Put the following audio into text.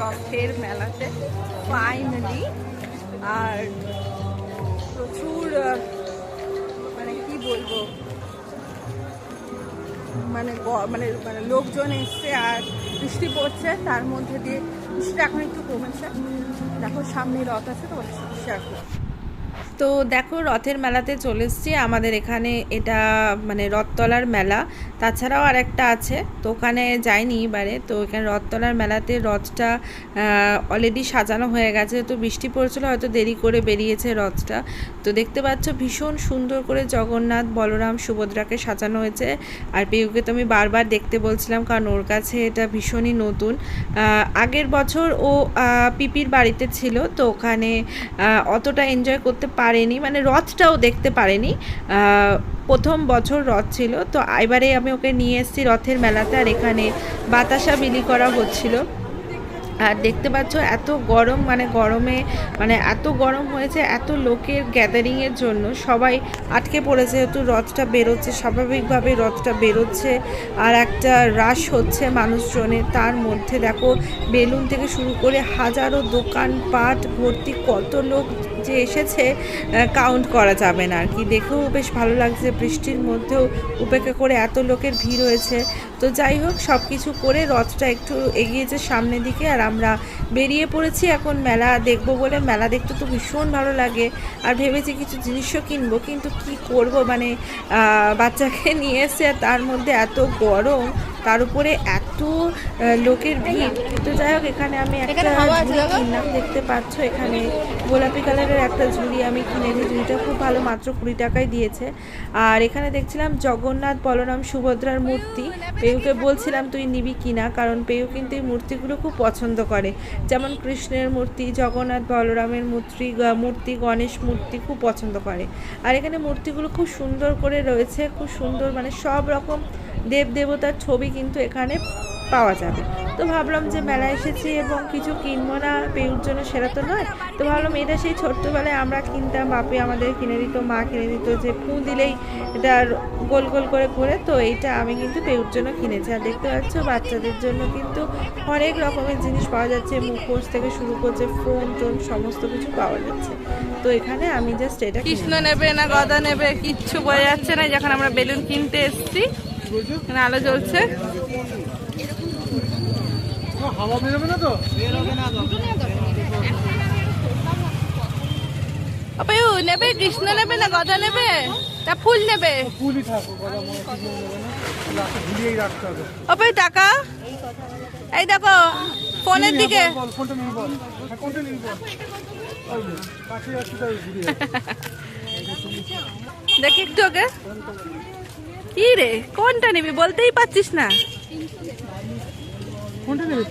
রথের মেলাতে ফাইনালি আর প্রচুর মানে কি বলব? মানে মানে মানে লোকজন এসছে আর বৃষ্টি পড়ছে, তার মধ্যে দিয়ে, বৃষ্টিটা এখন একটু কমেছে। দেখো, সামনে রথ আছে তো করব। তো দেখো, রথের মেলাতে চলে এসছি। আমাদের এখানে এটা মানে রথতলার মেলা। তাছাড়াও আর একটা আছে, তো ওখানে যাইনি এবারে। তো এখানে রথতলার মেলাতে রথটা অলরেডি সাজানো হয়ে গেছে। তো বৃষ্টি পড়ছিল, হয়তো দেরি করে বেরিয়েছে রথটা। তো দেখতে পাচ্ছ, ভীষণ সুন্দর করে জগন্নাথ, বলরাম, সুভদ্রাকে সাজানো হয়েছে। আর পিউকে তো আমি বারবার দেখতে বলছিলাম, কারণ ওর কাছে এটা ভীষণই নতুন। আগের বছর ও পিপির বাড়িতে ছিল, তো ওখানে অতটা এনজয় করতে পারেনি মানে রথটাও দেখতে পারেনি। প্রথম বছর রথ ছিল, তো এবারে আমি ওকে নিয়ে এসেছি রথের মেলাতে, আর এখানে বাতাসা বিলি করা হচ্ছিল। আর দেখতে পাচ্ছ এত গরম মানে গরমে মানে এত গরম হয়েছে, এত লোকের গ্যাদারিংয়ের জন্য। সবাই আটকে পড়েছে যেহেতু রথটা বেরোচ্ছে, স্বাভাবিকভাবে রথটা বেরোচ্ছে আর একটা রাশ হচ্ছে মানুষজনের। তার মধ্যে দেখো, বেলুন থেকে শুরু করে হাজারো দোকানপাট ভর্তি কত লোক যে এসেছে কাউন্ট করা যাবে না আর কি। দেখেও বেশ ভালো লাগছে, বৃষ্টির মধ্যেও উপেক্ষা করে এত লোকের ভিড় হয়েছে। তো যাই হোক সব কিছু করে রথটা একটু এগিয়েছে সামনের দিকে আর আমরা বেরিয়ে পড়েছি। এখন মেলা দেখব বলে মেলা দেখতে তো ভীষণ ভালো লাগে। আর ভেবেছি কিছু জিনিসও কিনবো, কিন্তু কি করব? মানে বাচ্চাকে নিয়ে এসে তার মধ্যে এত গরম। তার উপরে এত লোকের ভিড়। তো যাই হোক এখানে আমি একটা ঝুড়ি কিনলাম দেখতে পাচ্ছ এখানে গোলাপি কালারের একটা ঝুড়ি আমি কিনেছি। ঝুড়িটা খুব ভালো মাত্র কুড়ি টাকায় দিয়েছে। আর এখানে দেখছিলাম জগন্নাথ বলরাম সুভদ্রার মূর্তি। পেহুকে বলছিলাম তুই নিবি কিনা কারণ পেহু কিন্তু এই মূর্তিগুলো খুব পছন্দ করে। যেমন কৃষ্ণের মূর্তি জগন্নাথ বলরামের মূর্তি মূর্তি গণেশ মূর্তি খুব পছন্দ করে। আর এখানে মূর্তিগুলো খুব সুন্দর করে রয়েছে খুব সুন্দর মানে সব রকম দেব দেবতার ছবি কিন্তু এখানে পাওয়া যাবে। তো ভাবলাম যে মেলা এসেছি এবং কিছু কিনবো না, পেউর জন্য সেরা তো নয়। তো ভাবলাম এটা সেই ছোট্টবেলায় আমরা কিনতাম, বাপি আমাদের কিনে দিত, মা কিনে দিত যে ফু দিলেই এটা গোল গোল করে করে তো এইটা আমি কিন্তু পেউর জন্য কিনেছি। আর দেখতে পাচ্ছ বাচ্চাদের জন্য কিন্তু অনেক রকমের জিনিস পাওয়া যাচ্ছে। মুখোশ থেকে শুরু করছে ফোন টোন সমস্ত কিছু পাওয়া যাচ্ছে। তো এখানে আমি জাস্ট এটা কৃষ্ণ নেবে না গদা নেবে, কিচ্ছু বোঝা যাচ্ছে না। যখন আমরা বেলুন কিনতে এসেছি এখানে আলো জ্বলছে। হাওয়া বেরোবে না তো? নেবে? কৃষ্ণ নেবে না গদা নেবে? তা ফুল নেবে? ফুলই থাকো টাকা। এই দেখো ফোনের দিকে। হ্যাঁ দেখি একটু ওকে কি রে? কোনটা নিবি? বলতেই পারছিস না। কোনটা নেবে